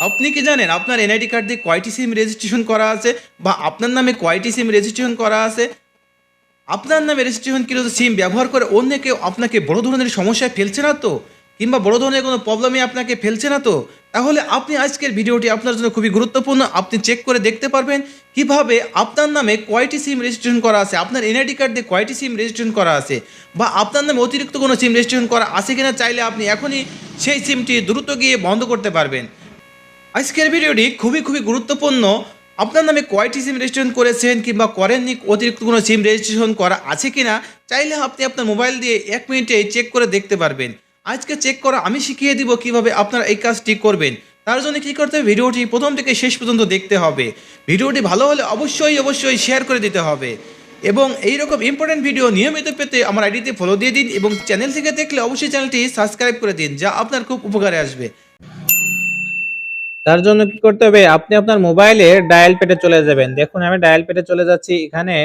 আপনি কি জানেন আপনার এনআইডি কার্ড দিয়ে কয়টি সিম রেজিস্ট্রেশন করা আছে বা আপনার নামে কয়টি সিম রেজিস্ট্রেশন করা আছে? আপনার নামে রেজিস্ট্রেশন কৃত সিম ব্যবহার করে অন্য কেউ আপনাকে বড় ধরনের সমস্যায় ফেলছে না তো? কিংবা বড় ধরনের কোনো প্রবলেমে আপনাকে ফেলছে না তো? তাহলে আপনি আজকের ভিডিওটি আপনার জন্য খুবই গুরুত্বপূর্ণ। আপনি চেক করে দেখতে পারবেন কীভাবে আপনার নামে কয়টি সিম রেজিস্ট্রেশন করা আছে, আপনার এনআইডি কার্ড দিয়ে কয়টি সিম রেজিস্ট্রেশন করা আছে, বা আপনার নামে অতিরিক্ত কোনো সিম রেজিস্ট্রেশন করা আছে কিনা চাইলে আপনি এখনই সেই সিমটি দ্রুত গিয়ে বন্ধ করতে পারবেন। আজকের ভিডিওটি খুবই খুবই গুরুত্বপূর্ণ। আপনার নামে কয়টি সিম রেজিস্ট্রেশন করেছেন কিংবা করেননি, অতিরিক্ত কোনো সিম রেজিস্ট্রেশন করা আছে কি না চাইলে আপনি আপনার মোবাইল দিয়ে এক মিনিটে চেক করে দেখতে পারবেন। আজকে চেক করা আমি শিখিয়ে দিব কীভাবে আপনারা এই কাজটি করবেন। তার জন্য কী করতে হবে? ভিডিওটি প্রথম থেকে শেষ পর্যন্ত দেখতে হবে। ভিডিওটি ভালো হলে অবশ্যই অবশ্যই শেয়ার করে দিতে হবে। এবং এই রকম ইম্পর্টেন্ট ভিডিও নিয়মিত পেতে আমার আইডিতে ফলো দিয়ে দিন এবং চ্যানেল থেকে দেখলে অবশ্যই চ্যানেলটি সাবস্ক্রাইব করে দিন, যা আপনার খুব উপকারে আসবে। তার জন্য কি করতে হবে? আপনি আপনার মোবাইলে ডায়াল পেটে চলে যাবেন। দেখুন, আমি ডায়াল পেটে চলে যাচ্ছি। এখানে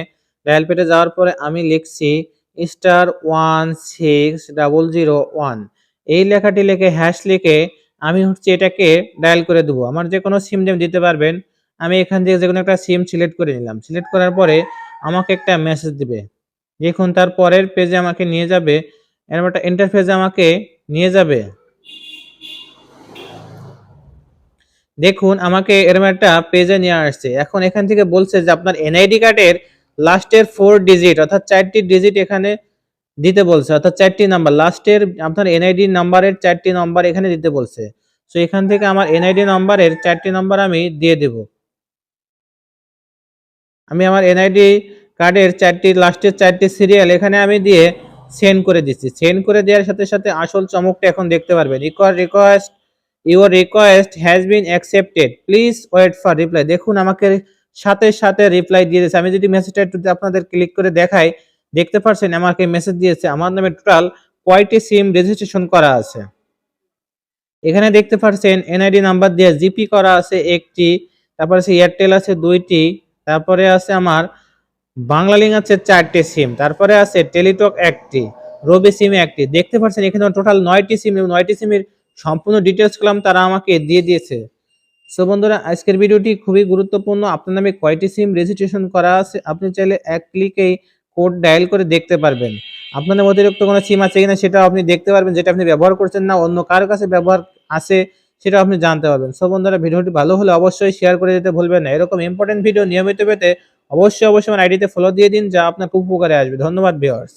ডায়াল পেটে যাওয়ার পরে আমি লিখছি star one six double zero one এই লেখাটি লিখে হ্যাশ লিখে আমি হচ্ছে এটাকে ডায়াল করে দেবো। আমার যে কোনো সিম নেম দিতে পারবেন, আমি এখান থেকে যে কোনো একটা সিম সিলেক্ট করে নিলাম। সিলেক্ট করার পরে আমাকে একটা মেসেজ দিবে। দেখুন, তার পরের পেজে আমাকে নিয়ে যাবে। এরকম একটা ইন্টারফেসে আমাকে নিয়ে যাবে। দেখুন, আমাকে এরকম একটা পেজে নিয়ে আসছে। এখন এখান থেকে বলছে যে আপনার এনআইডি কার্ডের লাস্টের ফোর ডিজিট অর্থাৎ চারটি ডিজিট এখানে দিতে বলছে, অর্থাৎ চারটি নাম্বার লাস্টের আপনার এনআইডি নাম্বারের চারটি নাম্বার এখানে দিতে বলছে। সো এখান থেকে আমার এনআইডি নাম্বারের চারটি নাম্বার আমি দিয়ে দেব। আমি আমার এনআইডি কার্ডের চারটি লাস্টের চারটি সিরিয়াল এখানে আমি দিয়ে সেন্ড করে দিচ্ছি। সেন্ড করে দেওয়ার সাথে সাথে আসল চমকটা এখন দেখতে পারবেন। Require request your request has been accepted please wait for reply দেখুন, আমাকে সাথে সাথে রিপ্লাই দিয়ে দিয়েছে। আমি যদি মেসেজটা একটু আপনাদের ক্লিক করে দেখাই, দেখতে পাচ্ছেন আমাকে মেসেজ দিয়েছে। আমার নামে টোটাল কয়টি সিম রেজিস্ট্রেশন করা আছে? এখানে দেখতে পাচ্ছেন এনআইডি নাম্বার দিয়ে জিপি করা আছে একটি, তারপরে আছে এয়ারটেল আছে দুইটি, তারপরে আছে আমার বাংলালিং আছে চারটি সিম তারপরে আছে টেলিটক একটি রবি সিম একটি। দেখতে পাচ্ছেন এখানে টোটাল নয়টি সিম নয়টি সিমের সম্পূর্ণ ডিটেলস করলাম তারা আমাকে দিয়ে দিয়েছে। সো বন্ধুরা, আজকের ভিডিওটি খুবই গুরুত্বপূর্ণ। আপনার নামে কয়টি সিম রেজিস্ট্রেশন করা আছে, আপনি চাইলে এক ক্লিকেই কোড ডায়াল করে দেখতে পারবেন। আপনাদের অতিরিক্ত কোনো সিম আছে কিনা সেটা আপনি দেখতে পারবেন, যেটা আপনি ব্যবহার করছেন না, অন্য কার কাছে ব্যবহার আছে সেটা আপনি জানতে পারবেন। সো বন্ধুরা, ভিডিওটি ভালো হলে অবশ্যই শেয়ার করে দিতে ভুলবেন না। এরকম ইম্পর্টেন্ট ভিডিও নিয়মিত পেতে অবশ্যই অবশ্যই আমার আইডিতে ফলো দিয়ে দিন, যা আপনার খুব উপকারে আসবে। ধন্যবাদ ভিউয়ার্স